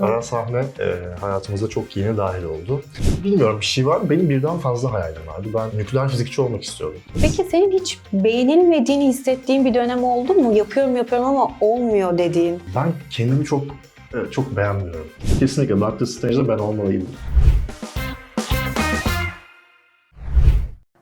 Ara sahne e, hayatımıza çok yeni dahil oldu. Bilmiyorum bir şey var mı? Benim birden fazla hayalim vardı. Ben nükleer fizikçi olmak istiyordum. Peki senin hiç beğenilmediğini hissettiğin bir dönem oldu mu? Yapıyorum yapıyorum ama olmuyor dediğin. Ben kendimi çok e, çok beğenmiyorum. Kesinlikle Doctor Strange'de ben olmalıydım.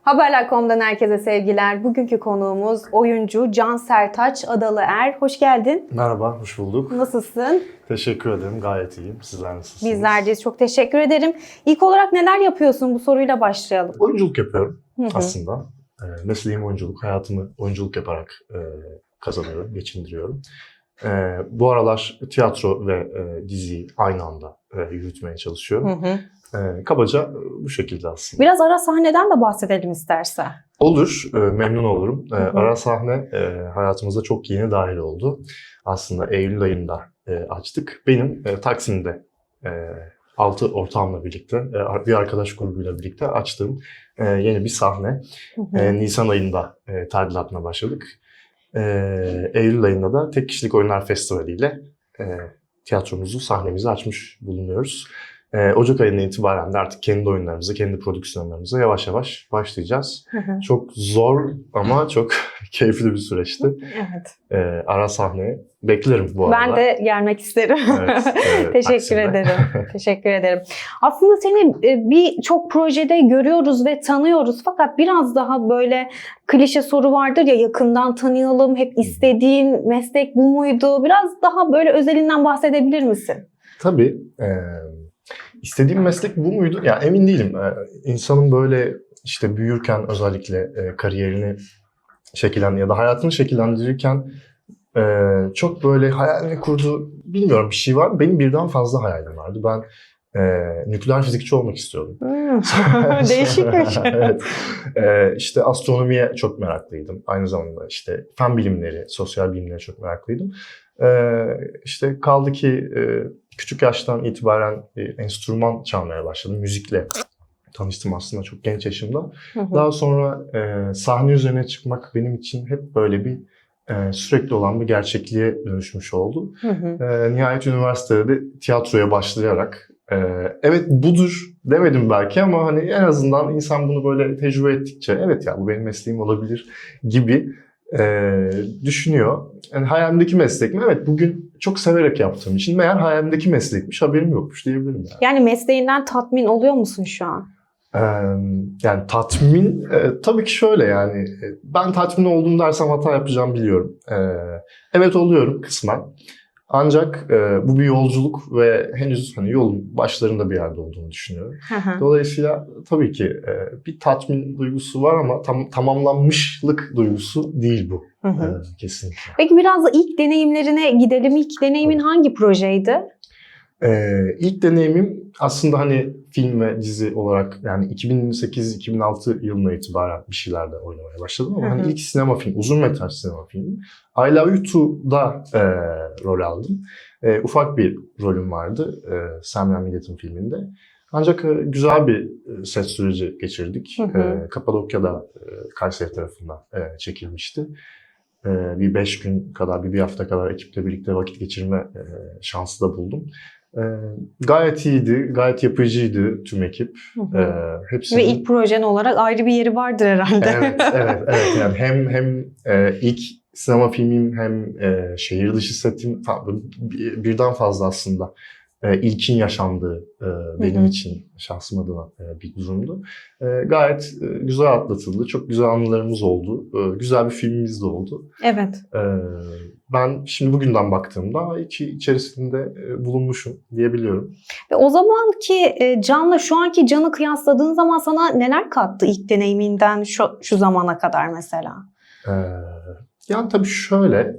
Haberler.com'dan herkese sevgiler. Bugünkü konuğumuz oyuncu Can Sertaç Adalı Er. Hoş geldin. Merhaba, hoş bulduk. Nasılsın? Teşekkür ederim, gayet iyiyim. Sizler nasılsınız? Bizler de çok teşekkür ederim. İlk olarak neler yapıyorsun? Bu soruyla başlayalım. Oyunculuk yapıyorum Hı hı. aslında. E, mesleğim oyunculuk, hayatımı oyunculuk yaparak e, kazanıyorum, geçindiriyorum. E, bu aralar tiyatro ve e, diziyi aynı anda e, yürütmeye Hı çalışıyorum. hı. E, kabaca e, bu şekilde aslında. Biraz ara sahneden de bahsedelim istersen. Olur, e, memnun olurum. E, Hı hı. ara sahne e, hayatımıza çok yeni dahil oldu. Aslında Eylül ayında e, açtık. Benim e, Taksim'de e, altı ortağımla birlikte, e, bir arkadaş grubuyla birlikte açtığım e, yeni bir sahne. Hı hı. E, Nisan ayında e, tadilatına başladık. E, Eylül ayında da Tek Kişilik Oyunlar Festivali ile e, tiyatromuzu, sahnemizi açmış bulunuyoruz. E, Ocak ayından itibaren de artık kendi oyunlarımızı, kendi prodüksiyonlarımıza yavaş yavaş başlayacağız. Hı hı. Çok zor ama çok keyifli bir süreçti. evet. E, ara sahneye beklerim bu arada. Ben de gelmek isterim. Evet, e, Teşekkür Taksim'de. ederim. Teşekkür ederim. Aslında seni e, birçok projede görüyoruz ve tanıyoruz fakat biraz daha böyle klişe soru vardır ya yakından tanıyalım, hep istediğin meslek bu muydu? Biraz daha böyle özelinden bahsedebilir misin? Tabii. E, istediğim meslek bu muydu? Ya emin değilim. E, insanın böyle işte büyürken özellikle e, kariyerini şekillen ya da hayatını şekillendirirken e, çok böyle hayalini kurduğu bilmiyorum bir şey var. Benim birden fazla hayalim vardı. Ben e, nükleer fizikçi olmak istiyordum. Değişikmiş. evet. Ee, işte astronomiye çok meraklıydım. Aynı zamanda işte fen bilimleri, sosyal bilimlere çok meraklıydım. Ee, işte kaldı ki e, küçük yaştan itibaren bir enstrüman çalmaya başladım. Müzikle tanıştım aslında çok genç yaşımda. Hı hı. Daha sonra e, sahne üzerine çıkmak benim için hep böyle bir e, sürekli olan bir gerçekliğe dönüşmüş oldu. Hı hı. E, nihayet üniversitede de tiyatroya başlayarak e, evet budur demedim belki ama hani en azından insan bunu böyle tecrübe ettikçe evet ya bu benim mesleğim olabilir gibi e, düşünüyor. Yani hayalimdeki meslek mi? Evet bugün çok severek yaptığım için meğer hayalimdeki meslekmiş haberim yokmuş diyebilirim yani. Yani mesleğinden tatmin oluyor musun şu an? Ee, yani tatmin e, tabii ki şöyle yani e, ben tatmin oldum dersem hata yapacağım biliyorum. Ee, evet oluyorum kısmen. Ancak e, bu bir yolculuk ve henüz hani yolun başlarında bir yerde olduğunu düşünüyorum. Hı. Dolayısıyla tabii ki e, bir tatmin duygusu var ama tam, tamamlanmışlık duygusu değil bu Hı hı. e, kesinlikle. Peki biraz da ilk deneyimlerine gidelim. İlk deneyimin hangi projeydi? Ee, ilk deneyimim aslında hani film ve dizi olarak yani 2008-2006 yılına itibaren bir şeylerde oynamaya başladım ama hani ilk sinema film, uzun metraj sinema filmi. I Love You 2'da e, rol aldım. E, ufak bir rolüm vardı e, Sam Millет'in filminde. Ancak e, güzel bir e, set süreci geçirdik. Hı hı. E, Kapadokya'da e, Kayseri tarafından e, çekilmişti. E, bir beş gün kadar, bir, bir hafta kadar ekiple birlikte vakit geçirme e, şansı da buldum. E, gayet iyiydi, gayet yapıcıydı tüm ekip. Hı hı. E, hepsinin... Ve ilk projen olarak ayrı bir yeri vardır herhalde. Evet, evet, evet. Yani hem hem e, ilk sinema filmim hem e, şehir dışı setim birden fazla aslında e, ilkin yaşandığı e, benim hı. için şahsım adına e, bir durumdu. E, gayet e, güzel atlatıldı. Çok güzel anılarımız oldu. E, güzel bir filmimiz de oldu. evet. E, ben şimdi bugünden baktığımda içi içerisinde e, bulunmuşum diyebiliyorum. Ve o zamanki e, Can'la şu anki Can'ı kıyasladığın zaman sana neler kattı ilk deneyiminden şu, şu zamana kadar mesela? Ee, yani tabii şöyle, e,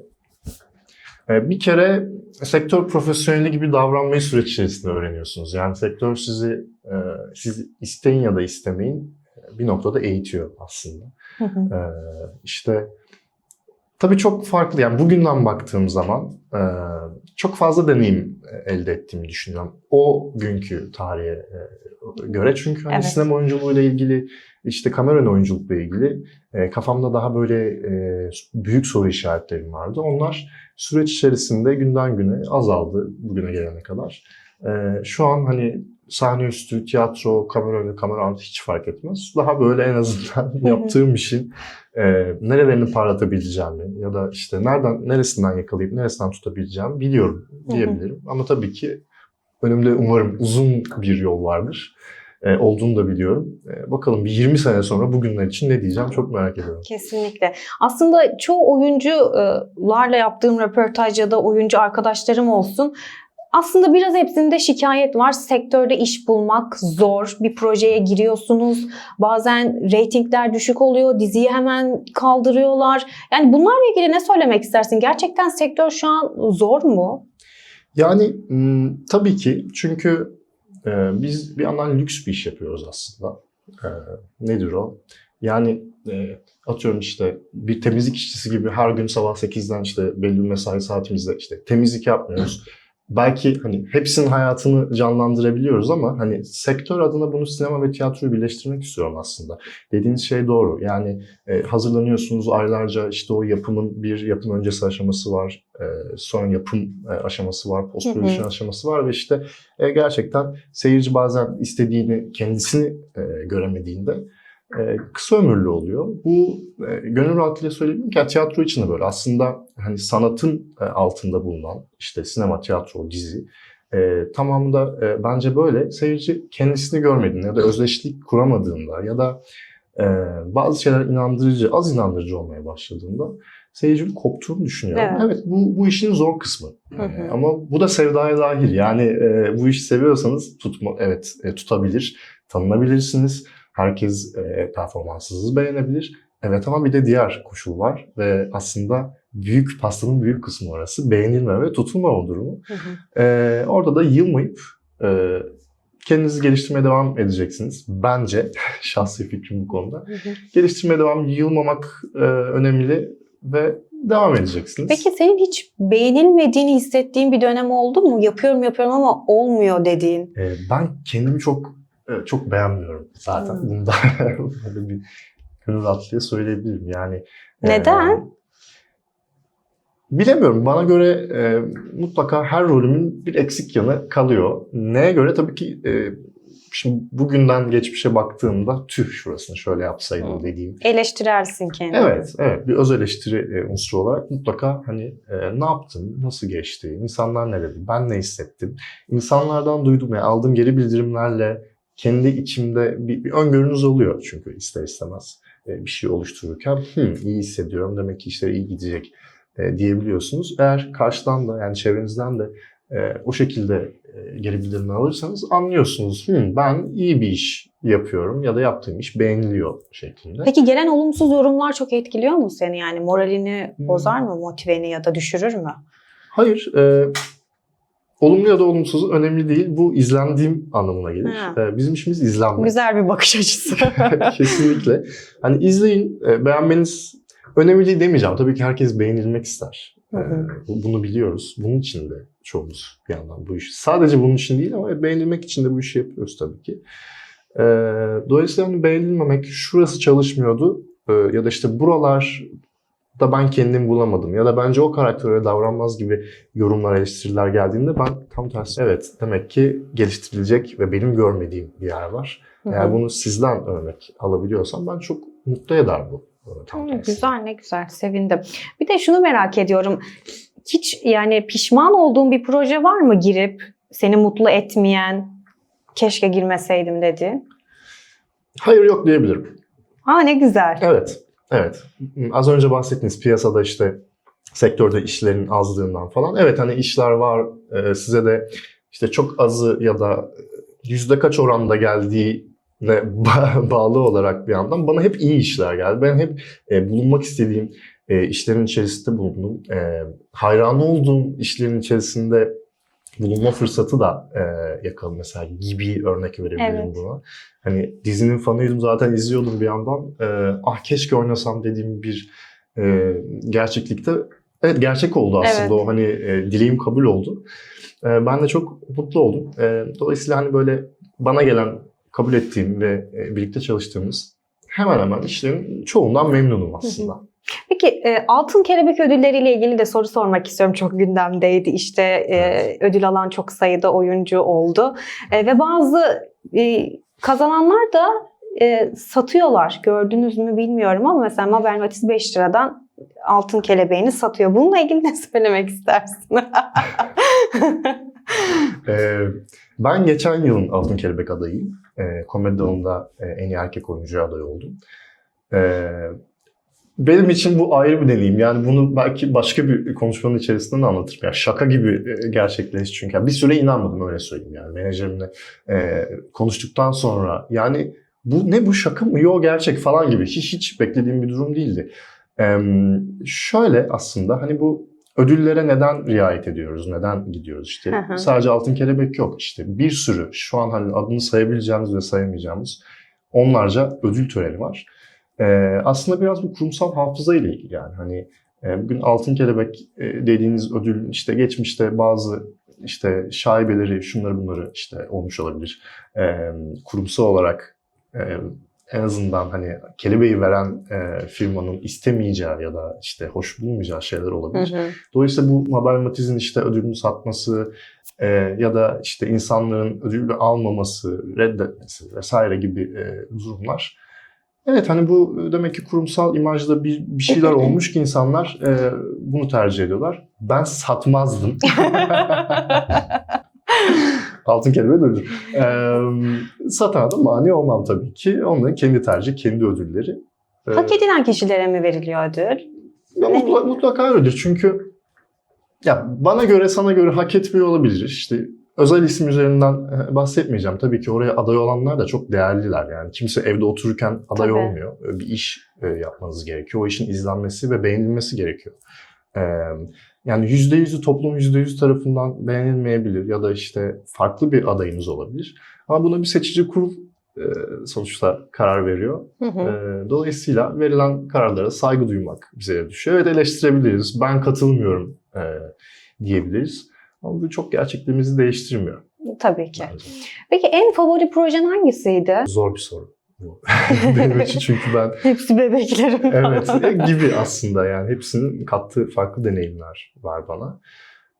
bir kere sektör profesyoneli gibi davranmayı süreç içerisinde öğreniyorsunuz. Yani sektör sizi, e, siz isteyin ya da istemeyin e, bir noktada eğitiyor aslında. Hı hı. Ee, işte Tabii çok farklı. Yani bugünden baktığım zaman e, çok fazla deneyim e, elde ettiğimi düşünüyorum. O günkü tarihe e, göre. Çünkü hani Evet. sinema oyunculuğuyla ilgili, işte kamera oyunculukla ilgili e, kafamda daha böyle e, büyük soru işaretlerim vardı. Onlar süreç içerisinde günden güne azaldı bugüne gelene kadar. E, şu an hani sahne üstü, tiyatro, kamera önü, kamera altı hiç fark etmez. Daha böyle en azından yaptığım işin e, nerelerini parlatabileceğimi ya da işte nereden neresinden yakalayıp neresinden tutabileceğimi biliyorum diyebilirim. Ama tabii ki önümde umarım uzun bir yol vardır. E, olduğunu da biliyorum. E, bakalım bir 20 sene sonra bugünler için ne diyeceğim çok merak ediyorum. Kesinlikle. Aslında çoğu oyuncularla yaptığım röportaj ya da oyuncu arkadaşlarım olsun. Aslında biraz hepsinde şikayet var. Sektörde iş bulmak zor. Bir projeye giriyorsunuz. Bazen reytingler düşük oluyor. Diziyi hemen kaldırıyorlar. Yani bunlarla ilgili ne söylemek istersin? Gerçekten sektör şu an zor mu? Yani tabii ki çünkü e, biz bir yandan lüks bir iş yapıyoruz aslında. E, nedir o? Yani e, atıyorum işte bir temizlik işçisi gibi her gün sabah 8'den işte belli bir mesai saatimizde işte temizlik yapmıyoruz. Belki hani hepsinin hayatını canlandırabiliyoruz ama hani sektör adına bunu sinema ve tiyatroyu birleştirmek istiyorum aslında. Dediğiniz şey doğru. Yani e, hazırlanıyorsunuz aylarca işte o yapımın bir yapım öncesi aşaması var. E, sonra yapım e, aşaması var. Post hı. aşaması var ve işte e, gerçekten seyirci bazen istediğini kendisini e, göremediğinde e, kısa ömürlü oluyor. Bu e, gönül rahatlığıyla söyleyeyim ki tiyatro için de böyle. Aslında hani sanatın e, altında bulunan işte sinema, tiyatro, dizi e, tamamında e, bence böyle. Seyirci kendisini görmediğinde ya da özdeşlik kuramadığında ya da e, bazı şeyler inandırıcı, az inandırıcı olmaya başladığında seyircinin koptuğunu düşünüyorum. Evet. Evet, bu, bu işin zor kısmı. Hı hı. E, ama bu da sevdaya dahil. Yani e, bu işi seviyorsanız tutma, evet e, tutabilir, tanınabilirsiniz. Herkes e, performansınızı beğenebilir. Evet ama bir de diğer koşul var ve aslında büyük pastanın büyük kısmı orası. Beğenilme ve tutulmama durumu. Hı hı. Ee, orada da yılmayıp e, kendinizi geliştirmeye devam edeceksiniz. Bence şahsi fikrim bu konuda. Hı hı. Geliştirmeye devam, yılmamak e, önemli ve devam edeceksiniz. Peki senin hiç beğenilmediğini hissettiğin bir dönem oldu mu? Yapıyorum yapıyorum ama olmuyor dediğin. Ee, ben kendimi çok e, çok beğenmiyorum zaten. Hmm. Bunda böyle bir gönül rahatlığıyla söyleyebilirim. Yani e, Neden? Bilemiyorum. Bana göre e, mutlaka her rolümün bir eksik yanı kalıyor. Neye göre? Tabii ki e, şimdi bugünden geçmişe baktığımda tüh şurasını şöyle yapsaydım Hmm. dediğim. Eleştirersin kendini. Evet, evet. Bir öz eleştiri e, unsuru olarak mutlaka hani e, ne yaptım, nasıl geçti, insanlar ne dedi, ben ne hissettim. İnsanlardan duyduğum, yani aldığım geri bildirimlerle kendi içimde bir, bir öngörünüz oluyor çünkü ister istemez e, bir şey oluştururken "Hmm, iyi hissediyorum demek ki işler iyi gidecek e, diyebiliyorsunuz. Eğer karşıdan da yani çevrenizden de e, o şekilde geri bildirimler alırsanız anlıyorsunuz. "Hmm, ben iyi bir iş yapıyorum ya da yaptığım iş beğeniliyor şeklinde. Peki gelen olumsuz yorumlar çok etkiliyor mu seni? Yani moralini bozar mı, motiveni ya da düşürür mü? Hayır. E, olumlu ya da olumsuz önemli değil. Bu izlendiğim anlamına gelir. Ha. E, bizim işimiz izlenmek. Güzel bir bakış açısı. Kesinlikle. Hani izleyin, e, beğenmeniz önemli değil demeyeceğim. Tabii ki herkes beğenilmek ister. Hı hı. E, bu- Bunu biliyoruz. Bunun için de çoğumuz bir yandan bu iş. Sadece bunun için değil ama beğenilmek için de bu işi yapıyoruz tabii ki. E, Dolayısıyla hani beğenilmemek, şurası çalışmıyordu e, ya da işte buralar da ben kendimi bulamadım ya da bence o karakter öyle davranmaz gibi yorumlar, eleştiriler geldiğinde ben tam tersi evet demek ki geliştirilecek ve benim görmediğim bir yer var. Hı hı. Eğer bunu sizden örnek alabiliyorsam ben çok mutlu eder bu. Tam Hı, güzel ne güzel sevindim. Bir de şunu merak ediyorum. Hiç yani pişman olduğun bir proje var mı girip seni mutlu etmeyen, keşke girmeseydim dedi. Hayır yok diyebilirim. Ha ne güzel. Evet. Evet. Az önce bahsettiğiniz piyasada işte sektörde işlerin azlığından falan. Evet hani işler var. Ee, size de işte çok azı ya da yüzde kaç oranda geldiğine ba- bağlı olarak bir yandan bana hep iyi işler geldi. Ben hep e, bulunmak istediğim e, işlerin içerisinde bulundum. E, hayranı olduğum işlerin içerisinde bulunma fırsatı da e, yakaladım mesela gibi örnek verebilirim Evet. buna. Hani dizinin fanıydım zaten izliyordum bir yandan. E, ah keşke oynasam dediğim bir e, gerçeklikte evet gerçek oldu aslında Evet. o hani e, dileğim kabul oldu. E, ben de çok mutlu oldum. E, dolayısıyla hani böyle bana gelen kabul ettiğim ve e, birlikte çalıştığımız hemen hemen işlerin çoğundan memnunum aslında. Peki e, Altın Kelebek ödülleriyle ilgili de soru sormak istiyorum. Çok gündemdeydi. İşte e, Evet. ödül alan çok sayıda oyuncu oldu. E, ve bazı e, kazananlar da e, satıyorlar. Gördünüz mü bilmiyorum ama mesela Mabel Matiz 5 liradan Altın Kelebeğini satıyor. Bununla ilgili ne söylemek istersin? E, ben geçen yılın Altın Kelebek adayıyım. E, komedi dalında en iyi erkek oyuncuya aday oldum. E, benim için bu ayrı bir deneyim. Yani bunu belki başka bir konuşmanın içerisinde de anlatırım. Yani şaka gibi e, gerçekleşti çünkü. Yani bir süre inanmadım öyle söyleyeyim yani. Menajerimle e, konuştuktan sonra yani bu ne bu şaka mı? Yok gerçek falan gibi. Hiç hiç beklediğim bir durum değildi. E, şöyle aslında hani bu ödüllere neden riayet ediyoruz? Neden gidiyoruz işte? Hı. Sadece altın kelebek yok işte. Bir sürü şu an hani adını sayabileceğimiz ve sayamayacağımız onlarca ödül töreni var. Ee, aslında biraz bu kurumsal hafıza ile ilgili yani hani e, bugün altın kelebek e, dediğiniz ödül işte geçmişte bazı işte şaibeleri şunları bunları işte olmuş olabilir. Ee, kurumsal olarak e, en azından hani kelebeği veren e, firmanın istemeyeceği ya da işte hoş bulmayacağı şeyler olabilir. Hı hı. Dolayısıyla bu Mabel Matiz'in işte ödülünü satması e, ya da işte insanların ödülü almaması, reddetmesi vesaire gibi e, durumlar. Evet hani bu demek ki kurumsal imajda bir, bir şeyler olmuş ki insanlar e, bunu tercih ediyorlar. Ben satmazdım. Altın kelime ödül. E, satana da mani olmam tabii ki. Onların kendi tercih, kendi ödülleri. E, Hak edilen kişilere mi veriliyor ödül? ya mutlaka, mutlaka öyledir çünkü ya bana göre sana göre hak etmiyor olabilir. İşte özel isim üzerinden e, bahsetmeyeceğim. Tabii ki oraya aday olanlar da çok değerliler. Yani kimse evde otururken aday Tabii. olmuyor. E, Bir iş e, yapmanız gerekiyor. O işin izlenmesi ve beğenilmesi gerekiyor. Yani %100'ü toplum %100 tarafından beğenilmeyebilir ya da işte farklı bir adayınız olabilir. Ama buna bir seçici kurul sonuçta karar veriyor. Hı hı. Dolayısıyla verilen kararlara saygı duymak bize düşüyor. Evet eleştirebiliriz. Ben katılmıyorum diyebiliriz. Ama bu çok gerçekliğimizi değiştirmiyor. Tabii ki. bence. Peki en favori projen hangisiydi? Zor bir soru. Benim için çünkü ben Hepsi bebeklerim. evet e, gibi aslında yani hepsinin kattığı farklı deneyimler var bana.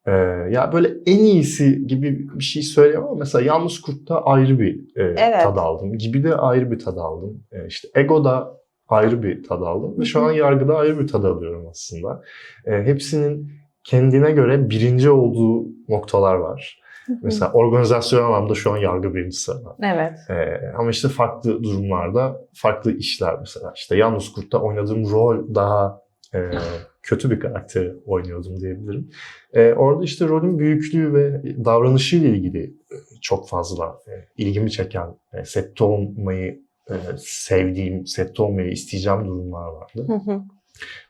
Ee, ya böyle en iyisi gibi bir şey söyleyemem ama mesela Yalnız Kurt'ta ayrı bir e, Evet. tad aldım. Gibi de ayrı bir tad aldım. E, işte Ego'da ayrı bir tad aldım. Ve şu an Yargı'da ayrı bir tad alıyorum aslında. E, hepsinin kendine göre birinci olduğu noktalar var. Mesela organizasyon anlamda şu an Yargı birinci sırada. Evet. Ee, ama işte farklı durumlarda farklı işler mesela. İşte Yalnız Kurt'ta oynadığım rol daha e, kötü bir karakteri oynuyordum diyebilirim. E, orada işte rolün büyüklüğü ve davranışıyla ilgili e, çok fazla e, ilgimi çeken, e, sette olmayı e, sevdiğim, sette olmayı isteyeceğim durumlar vardı. Hı hı.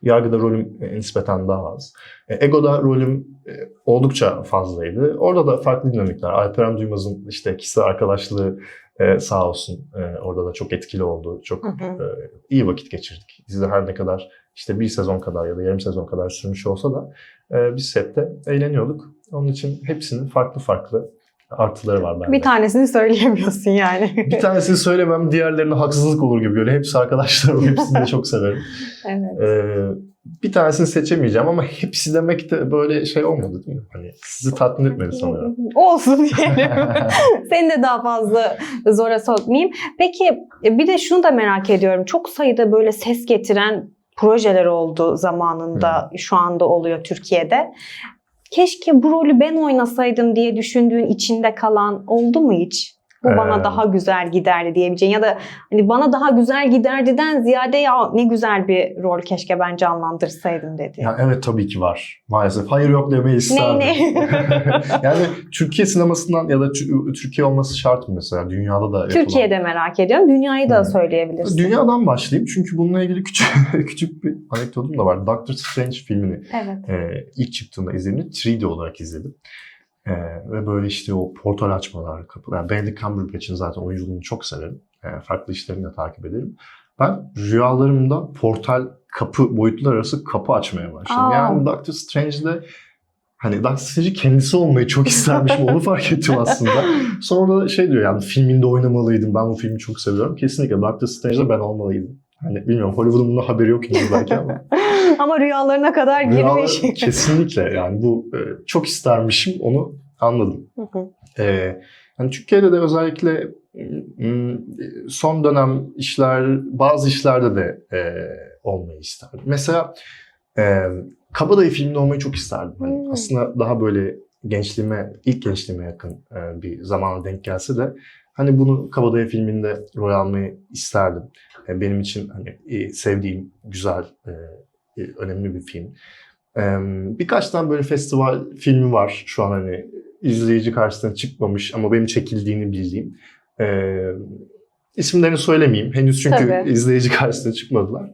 Yargıda rolüm e, nispeten daha az. E, Ego'da rolüm e, oldukça fazlaydı. Orada da farklı dinamikler. Alperen Duymaz'ın işte kişisel arkadaşlığı sağ olsun orada da çok etkili oldu. Çok Hı hı. iyi vakit geçirdik. Dizide her ne kadar işte bir sezon kadar ya da yarım sezon kadar sürmüş olsa da biz sette eğleniyorduk. Onun için hepsinin farklı farklı artıları var bende. Bir tanesini söyleyemiyorsun yani. Bir tanesini söylemem diğerlerine haksızlık olur gibi. Böyle hepsi arkadaşlarım. Hepsini de çok severim. evet. Ee, bir tanesini seçemeyeceğim ama hepsi demek de böyle şey olmadı değil mi? Hani sizi tatmin etmedi sanırım. Olsun diyelim. Seni de daha fazla zora sokmayayım. Peki e, bir de şunu da merak ediyorum. Çok sayıda böyle ses getiren projeler oldu zamanında. Şu anda oluyor Türkiye'de. Keşke bu rolü ben oynasaydım diye düşündüğün içinde kalan oldu mu hiç? Bu bana Ee, daha güzel giderdi diyebileceğin ya da hani bana daha güzel giderdiden ziyade ya ne güzel bir rol keşke ben canlandırsaydım dedi. Ya evet tabii ki var. Maalesef. Hayır yok demeyi isterdim. ne? yani Türkiye sinemasından ya da Tü- Türkiye olması şart mı mesela? Dünyada da yapılan. Türkiye'de merak ediyorum. Dünyayı da Hı. söyleyebilirsin. Dünyadan başlayayım çünkü bununla ilgili küçük küçük bir anekdotum da var. Doctor Strange filmini Evet. e, ilk çıktığında izlediğimde 3D olarak izledim. E, ve böyle işte o portal açmalar, kapılar. Yani Benedict Cumberbatch'in zaten oyunculuğunu çok severim. E, farklı işlerini de takip ederim. ben rüyalarımda portal kapı boyutlar arası kapı açmaya başladım. Aa. Yani Doctor Strange'de hani Doctor Strange kendisi olmayı çok istermişim onu fark ettim aslında. Sonra da şey diyor yani filminde oynamalıydım. Ben bu filmi çok seviyorum. Kesinlikle Doctor Strange'de ben olmalıydım. Hani bilmiyorum Hollywood'un bunun haberi yok henüz belki ama. Ama rüyalarına kadar girmiş. kesinlikle yani bu e, çok istermişim onu anladım. Hı hı. Ee, hani Türkiye'de de özellikle son dönem işler, bazı işlerde de e, olmayı isterdim. Mesela e, Kabadayı filminde olmayı çok isterdim. Hani Hmm. Aslında daha böyle gençliğime, ilk gençliğime yakın e, bir zamana denk gelse de hani bunu Kabadayı filminde rol almayı isterdim. E, benim için hani e, sevdiğim, güzel, e, önemli bir film. Birkaç tane böyle festival filmi var şu an hani izleyici karşısına çıkmamış ama benim çekildiğini bildiğim. İsimlerini söylemeyeyim henüz çünkü Tabii. izleyici karşısına çıkmadılar.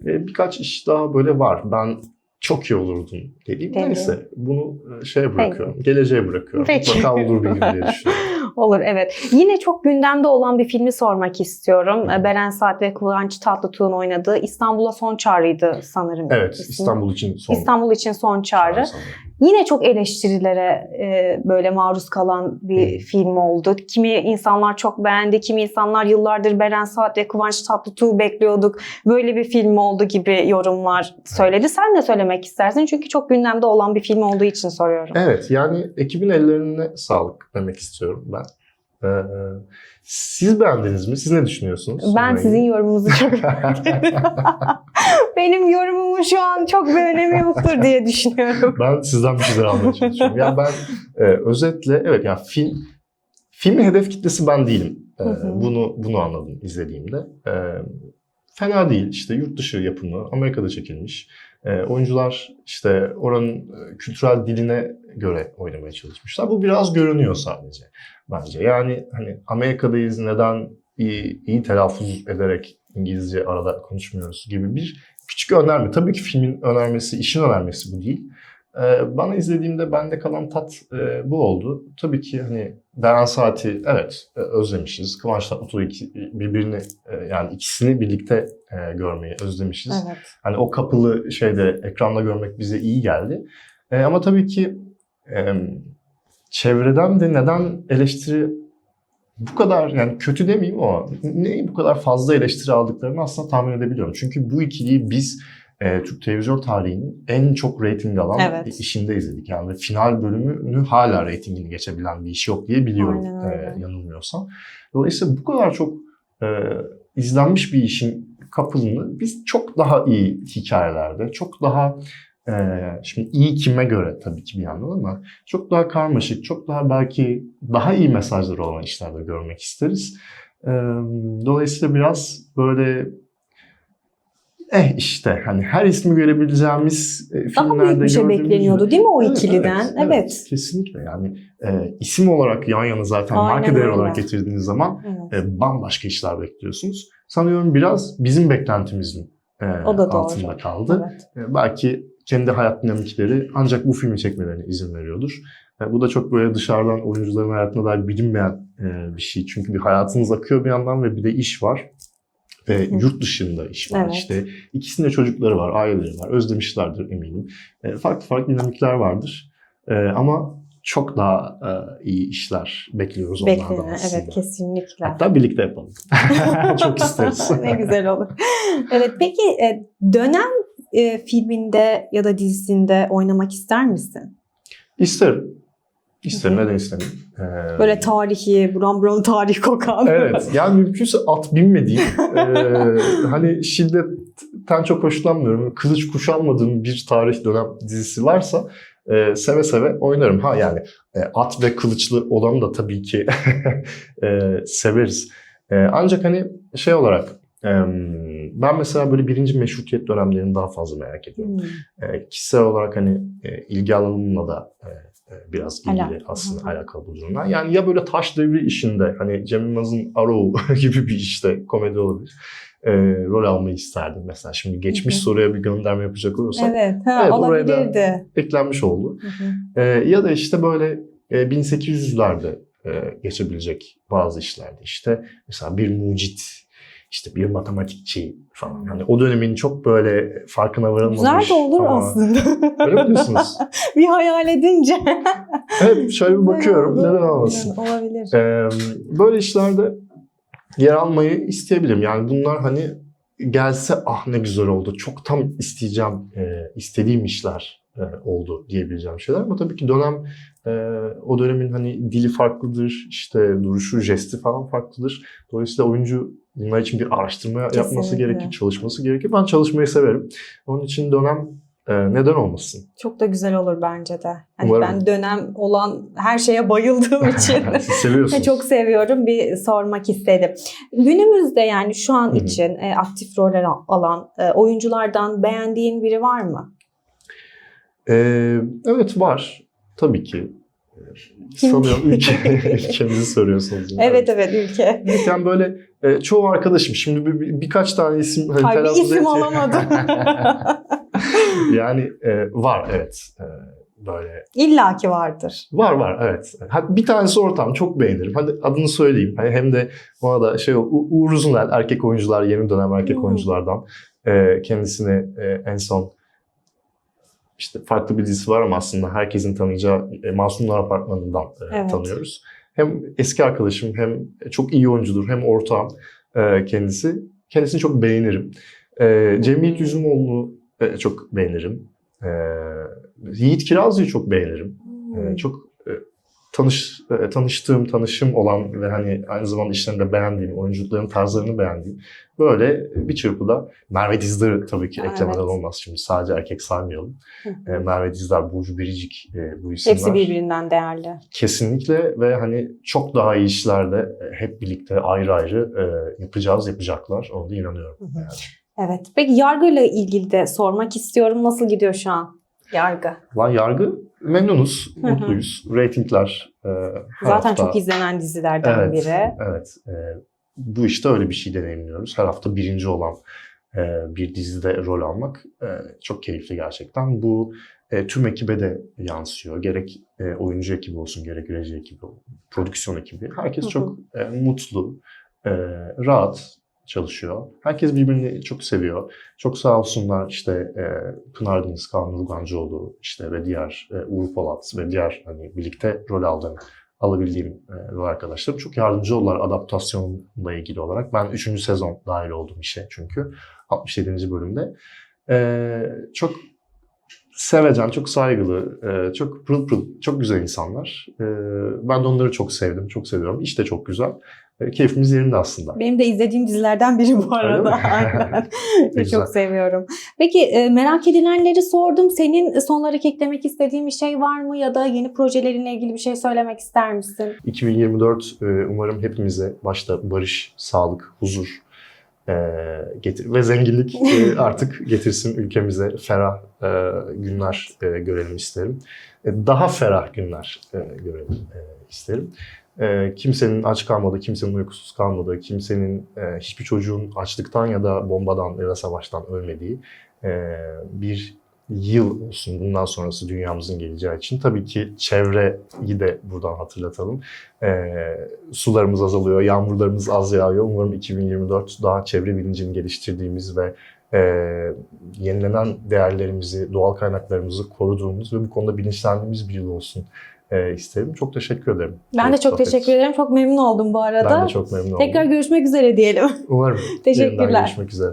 Birkaç iş daha böyle var. Ben çok iyi olurdum dediğim. Peki. Neyse bunu e, şeye bırakıyorum. Geleceğe bırakıyorum. Peki. Mutlaka olur bir gün diye düşünüyorum. Olur evet. Yine çok gündemde olan bir filmi sormak istiyorum. Ee, Beren Saat ve Kıvanç Tatlıtuğ'un oynadığı İstanbul'a Son Çağrı'ydı sanırım. Evet. İstanbul için son. İstanbul için Son Çağrı. çağrı. Yine çok eleştirilere e, böyle maruz kalan bir film oldu. Kimi insanlar çok beğendi, kimi insanlar yıllardır Beren Saat ve Kıvanç Tatlıtuğ bekliyorduk. Böyle bir film oldu gibi yorumlar söyledi. Sen de söylemek istersin çünkü çok gündemde olan bir film olduğu için soruyorum. Evet yani ekibin ellerine sağlık demek istiyorum ben. Ee, siz beğendiniz mi? Siz ne düşünüyorsunuz? Ben sizin yorumunuzu çok Benim yorumumun şu an çok bir önemi yoktur diye düşünüyorum. ben sizden bir şeyler almaya çalışıyorum. Yani ben e, özetle evet yani film filmin hedef kitlesi ben değilim. E, bunu bunu anladım izlediğimde. E, fena değil. İşte yurt dışı yapımı, Amerika'da çekilmiş. E, oyuncular işte oranın e, kültürel diline göre oynamaya çalışmışlar. Bu biraz görünüyor sadece bence. Yani hani Amerika'dayız neden iyi, iyi telaffuz ederek İngilizce arada konuşmuyoruz gibi bir küçük önerme. Tabii ki filmin önermesi, işin önermesi bu değil. Ee, bana izlediğimde bende kalan tat e, bu oldu. Tabii ki hani Beren Saat'i evet e, özlemişiz. Kıvanç Tatlıtuğ iki- birbirini e, yani ikisini birlikte e, görmeyi özlemişiz. Evet. Hani o kapılı şeyde ekranda görmek bize iyi geldi. E, ama tabii ki e, çevreden de neden eleştiri bu kadar yani kötü demeyeyim ama neyi bu kadar fazla eleştiri aldıklarını aslında tahmin edebiliyorum. Çünkü bu ikiliyi biz e, Türk televizyon tarihinin en çok reyting alan Evet. işinde izledik. Yani final bölümünü hala reytingini geçebilen bir iş yok diye biliyorum e, yanılmıyorsam. Dolayısıyla bu kadar çok e, izlenmiş bir işin kapılını biz çok daha iyi hikayelerde, çok daha şimdi iyi kime göre tabii ki bir yandan ama çok daha karmaşık, çok daha belki daha iyi mesajları olan işlerde görmek isteriz. E, dolayısıyla biraz böyle eh işte hani her ismi görebileceğimiz e, Daha filmlerde büyük bir şey bekleniyordu değil mi o Evet, ikiliden? Evet, Evet. kesinlikle yani e, isim olarak yan yana zaten Aynen marka değer olarak getirdiğiniz zaman Evet. e, bambaşka işler bekliyorsunuz. Sanıyorum biraz bizim beklentimizin e, O da doğru. altında kaldı. Evet. E, belki kendi hayat dinamikleri ancak bu filmi çekmelerine izin veriyordur. E, bu da çok böyle dışarıdan oyuncuların hayatına dair bilinmeyen e, bir şey. Çünkü bir hayatınız akıyor bir yandan ve bir de iş var. Ve Hı. yurt dışında iş var. Evet. İşte ikisinde çocukları var, aileleri var. Özlemişlerdir eminim. E, farklı farklı dinamikler vardır. E, ama çok daha e, iyi işler bekliyoruz onlardan Beklenen, aslında. evet kesinlikle. Hatta birlikte yapalım. çok isteriz. ne güzel olur. Evet peki e, dönem e, filminde ya da dizisinde oynamak ister misin? İsterim. İsterim. Neden istemeyeyim? Ee, Böyle tarihi, buram buram tarih kokan. Evet. Yani mümkünse at binmediğim, ee, hani şiddetten çok hoşlanmıyorum. Kılıç kuşanmadığım bir tarih dönem dizisi varsa e, seve seve oynarım. Ha yani e, at ve kılıçlı olanı da tabii ki e, severiz. E, ancak hani şey olarak e, ben mesela böyle birinci meşrutiyet dönemlerini daha fazla merak ediyorum. Hmm. E, kişisel olarak hani e, ilgi alanımla da e, e, biraz ilgili Alakalı. aslında Hı hı. alakalı bu durumlar. Yani ya böyle taş devri işinde hani Cem Yılmaz'ın Arrow gibi bir işte komedi olabilir. e, rol almayı isterdim mesela. Şimdi geçmiş Hı hı. soruya bir gönderme yapacak olursak Evet, ha, Evet, oraya da- olabilirdi. eklenmiş oldu. E, ya da işte böyle e, 1800'lerde e, geçebilecek bazı işlerde işte mesela bir mucit işte bir matematikçi falan. Hani o dönemin çok böyle farkına varılmamış. Güzel de olur ama- aslında. Öyle mi diyorsunuz? bir hayal edince. Evet şöyle bir bakıyorum. Güzel Neden olur. olmasın? Olabilir. Ee, böyle işlerde yer almayı isteyebilirim. Yani bunlar hani gelse ah ne güzel oldu. Çok tam isteyeceğim, e, istediğim işler oldu diyebileceğim şeyler. Ama tabii ki dönem o dönemin hani dili farklıdır, işte duruşu, jesti falan farklıdır. Dolayısıyla oyuncu bunlar için bir araştırma yapması Kesinlikle. gerekir, çalışması gerekir. Ben çalışmayı severim. Onun için dönem e, neden olmasın? Çok da güzel olur bence de. Hani Umarım. ben dönem olan her şeye bayıldığım için seviyorsunuz. çok seviyorum. Bir sormak istedim. Günümüzde yani şu an Hı hı. için e, aktif rol al- alan e, oyunculardan beğendiğin biri var mı? Ee, evet var. Tabii ki. Sanıyorum ülke, ülkemizi soruyorsunuz. yine. Evet evet ülke. Yani böyle e, çoğu arkadaşım şimdi bir, bir- birkaç tane isim hani Ay bir isim alamadım. yani e, var evet. E, böyle İlla ki vardır. var var evet. Bir tanesi ortam çok beğenirim. Hadi adını söyleyeyim. Hani hem de bana da şey U- Uğur Uzunel erkek oyuncular yeni dönem erkek Hmm. oyunculardan e, kendisini e, en son işte farklı bir dizisi var ama aslında herkesin tanıyacağı e, Masumlar Apartmanı'ndan e, Evet. tanıyoruz. Hem eski arkadaşım hem çok iyi oyuncudur hem ortağım e, kendisi. Kendisini çok beğenirim. E, Cemiyet Yüzümoğlu'nu e, çok beğenirim. E, Yiğit Kirazlı'yı çok beğenirim. Hmm. Ee, çok e, tanış e, tanıştığım, tanışım olan ve hani aynı zamanda işlerini de beğendiğim, oyunculukların tarzlarını beğendiğim böyle bir çırpıda Merve Dizdar tabii ki Evet. eklemeden olmaz şimdi sadece erkek saymayalım. E, Merve Dizdar, Burcu Biricik e, bu isimler. Hepsi birbirinden değerli. Kesinlikle ve hani çok daha iyi işlerde e, hep birlikte ayrı ayrı e, yapacağız, yapacaklar. Ona da inanıyorum. Hı hı. Yani. Evet. Peki yargıyla ilgili de sormak istiyorum. Nasıl gidiyor şu an yargı? Lan yargı memnunuz, mutluyuz. Ratingler e, Zaten hafta- çok izlenen dizilerden Evet, biri. evet. E, bu işte öyle bir şey deneyimliyoruz. Her hafta birinci olan e, bir dizide rol almak e, çok keyifli gerçekten. Bu e, tüm ekibe de yansıyor. Gerek e, oyuncu ekibi olsun, gerek reji ekibi, prodüksiyon ekibi. Herkes çok e, mutlu, e, rahat çalışıyor. Herkes birbirini çok seviyor. Çok sağ olsunlar işte e, Pınar Deniz, Kaan Urgancıoğlu işte ve diğer e, Uğur Polat ve diğer hani birlikte rol aldığım alabildiğim e, arkadaşlarım çok yardımcı oldular adaptasyonla ilgili olarak. Ben 3. sezon dahil oldum işe çünkü 67. bölümde. E, çok sevecen, çok saygılı, e, çok pırıl pırıl, çok güzel insanlar. E, ben de onları çok sevdim, çok seviyorum. İş de çok güzel. E, keyfimiz yerinde aslında. Benim de izlediğim dizilerden biri bu arada. Aynen. Çok seviyorum. Peki merak edilenleri sordum. Senin son olarak eklemek istediğin bir şey var mı? Ya da yeni projelerinle ilgili bir şey söylemek ister misin? 2024 e, umarım hepimize başta barış, sağlık, huzur e, getir ve zenginlik e, artık getirsin ülkemize ferah e, günler e, görelim isterim. E, Daha ferah günler e, görelim e, isterim. E, Kimsenin aç kalmadığı, kimsenin uykusuz kalmadığı, kimsenin e, hiçbir çocuğun açlıktan ya da bombadan ya da savaştan ölmediği e, bir yıl olsun bundan sonrası dünyamızın geleceği için. Tabii ki çevreyi de buradan hatırlatalım. Ee, sularımız azalıyor, yağmurlarımız az yağıyor. Umarım 2024 daha çevre bilincini geliştirdiğimiz ve e, yenilenen değerlerimizi, doğal kaynaklarımızı koruduğumuz ve bu konuda bilinçlendiğimiz bir yıl olsun e, isterim. Çok teşekkür ederim. Ben de çok sohbet teşekkür ederim. Çok memnun oldum bu arada. Ben de çok memnun oldum. Tekrar görüşmek üzere diyelim. Umarım. Teşekkürler. Yeniden görüşmek üzere.